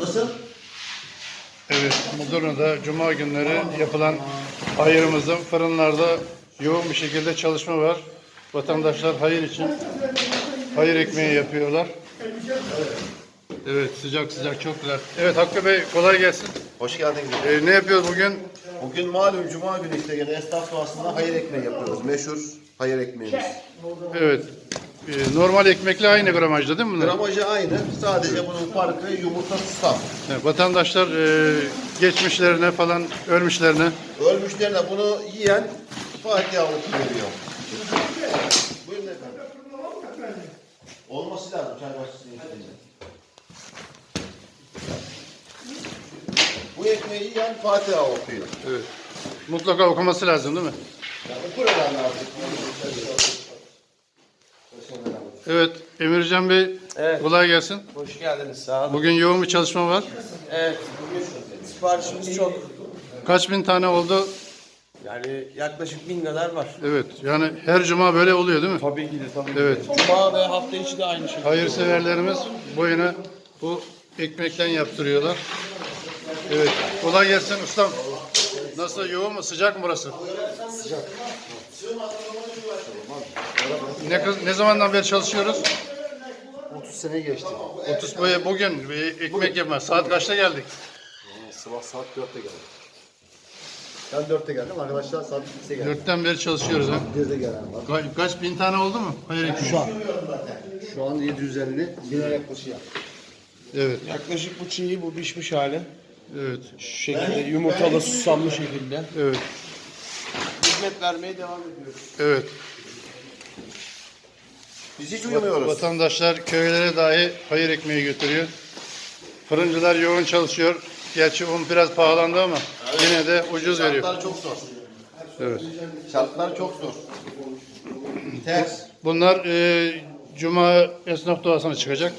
Nasıl? Evet, Mudurnu'da Cuma günleri yapılan hayırımızın fırınlarda yoğun bir şekilde çalışma var. Vatandaşlar hayır için hayır ekmeği yapıyorlar. Evet, sıcak sıcak çok güzel. Evet Hakkı Bey kolay gelsin. Hoş geldin. Ee, ne yapıyoruz bugün? Bugün malum cuma günü işte yine esnaf doğasında hayır ekmeği yapıyoruz. Meşhur hayır ekmeğimiz. Evet, ee, normal ekmekle aynı gramajda değil mi bunlar? Gramajı aynı. Sadece bunun farkı yumurta susam. Evet, vatandaşlar ee, geçmişlerine falan, ölmüşlerine Ölmüşlerine bunu yiyen Fatiha okuyor veriyor. Buyurun efendim. Olması lazım çay bahçesinin içinde. Bu ekmeği yiyen Fatiha okuyor. evet, mutlaka okuması lazım değil mi? Yani okur herhalde artık. Evet, Emircan Bey Evet. kolay gelsin. Hoş geldiniz. Sağ olun. Bugün yoğun bir çalışma var. Evet. Bugün siparişimiz çok. Kaç bin tane oldu? Yani yaklaşık bin kadar var. Evet, yani her cuma böyle oluyor değil mi? Tabii ki de tabii. Evet, Cuma ve hafta içi de aynı şekilde. hayırseverlerimiz boyuna bu ekmekten yaptırıyorlar. Evet, kolay gelsin ustam. Nasıl, yoğun mu, sıcak mı burası? Sıcak. Ne, ne zamandan beri çalışıyoruz? 30 sene geçti. 30 boya bugün bir ekmek yapma. Saat kaçta geldik? Sabah saat 4'te geldim. Ben 4'te geldim. Arkadaşlar saat 8'de geldi. 4'ten beri çalışıyoruz ha. 1'de gelen var. Ka- kaç bin tane oldu mu? Hayır ekmeği. Şu an. Şu an 750 bin yaklaşık yaptı. Evet, Yaklaşık bu çiğ, bu pişmiş hali. evet, Şu şekilde yumurtalı, susamlı şekilde. evet, Hizmet vermeye devam ediyoruz. evet. Biz hiç uyumuyoruz. Vatandaşlar köylere dahi hayır ekmeği götürüyor. Fırıncılar yoğun çalışıyor. Gerçi un biraz pahalandı ama yine de ucuz veriyor. Şartlar çok zor. Evet. Şartlar çok zor. Ters. Bunlar e, Cuma esnaf doğasına çıkacak.